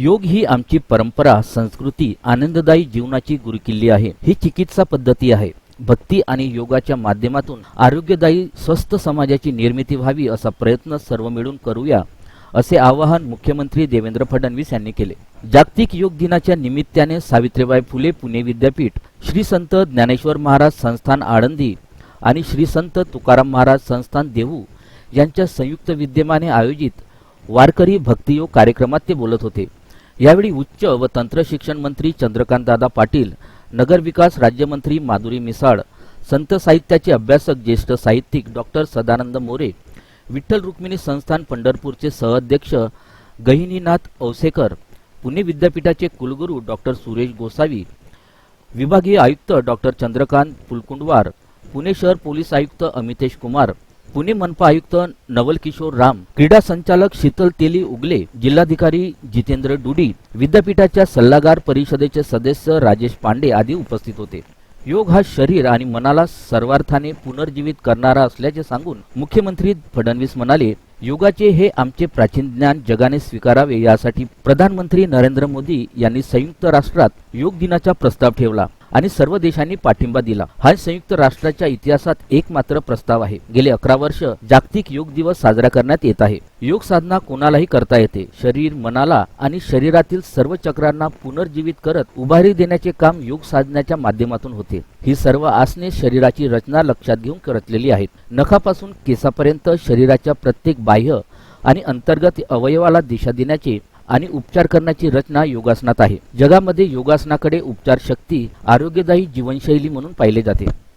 योग ही आमची परंपरा संस्कृती आनंददायी जीवनाची गुरुकिल्ली आहे. ही चिकित्सा पद्धती आहे. भक्ती आणि योगाच्या माध्यमातून आरोग्यदायी स्वस्थ समाजाची निर्मिती व्हावी असा प्रयत्न सर्व मिळून करूया असे आवाहन मुख्यमंत्री देवेंद्र फडणवीस यांनी केले. जागतिक योग दिनाच्या निमित्ताने सावित्रीबाई फुले पुणे विद्यापीठ श्री संत ज्ञानेश्वर महाराज संस्थान आळंदी आणि श्री संत तुकाराम महाराज संस्थान देहू यांच्या संयुक्त विद्यमाने आयोजित वारकरी भक्तियोग कार्यक्रमात ते बोलत होते. यावेळी उच्च व तंत्र शिक्षण मंत्री चंद्रकांतदादा पाटील नगरविकास राज्यमंत्री माधुरी मिसाळ संत साहित्याचे अभ्यासक ज्येष्ठ साहित्यिक डॉक्टर सदानंद मोरे विठ्ठल रुक्मिणी संस्थान पंढरपूरचे सहअध्यक्ष गहिनीनाथ औसेकर पुणे विद्यापीठाचे कुलगुरू डॉक्टर सुरेश गोसावी विभागीय आयुक्त डॉक्टर चंद्रकांत पुलकुंडवार पुणे शहर पोलीस आयुक्त अमितेश कुमार पुणे मनपा आयुक्त नवल किशोर राम क्रीडा संचालक शीतल तेली उगले जिल्हाधिकारी जितेंद्र डुडी विद्यापीठाच्या सल्लागार परिषदेचे सदस्य राजेश पांडे आदी उपस्थित होते. योग हा शरीर आणि मनाला सर्वार्थाने पुनर्जीवित करणारा असल्याचे सांगून मुख्यमंत्री फडणवीस म्हणाले योगाचे हे आमचे प्राचीन ज्ञान जगाने स्वीकारावे यासाठी प्रधानमंत्री नरेंद्र मोदी यांनी संयुक्त राष्ट्रात योग दिनाचा प्रस्ताव ठेवला. आणि सर्व देशांनी पाठिंबा दिला. हा संयुक्त राष्ट्राच्या इतिहासात एकमात्र प्रस्ताव आहे. गेले अकरा वर्ष जागतिक योग दिवस साजरा करण्यात येत आहे. योग साधना कोणालाही करता येते. शरीर मनाला आणि शरीरातील सर्व चक्रांना पुनर्जीवित करत उभारी देण्याचे काम योग साधण्याच्या माध्यमातून होते. ही सर्व आसने शरीराची रचना लक्षात घेऊन रचलेली आहेत. नखापासून केसापर्यंत शरीराच्या प्रत्येक बाह्य आणि अंतर्गत अवयवाला दिशा देण्याचे आणि उपचार करण्याची रचना योगासनात आहे. जगामध्ये योगासनाकडे उपचार शक्ती आरोग्यदायी जीवनशैली म्हणून पाहिले जाते.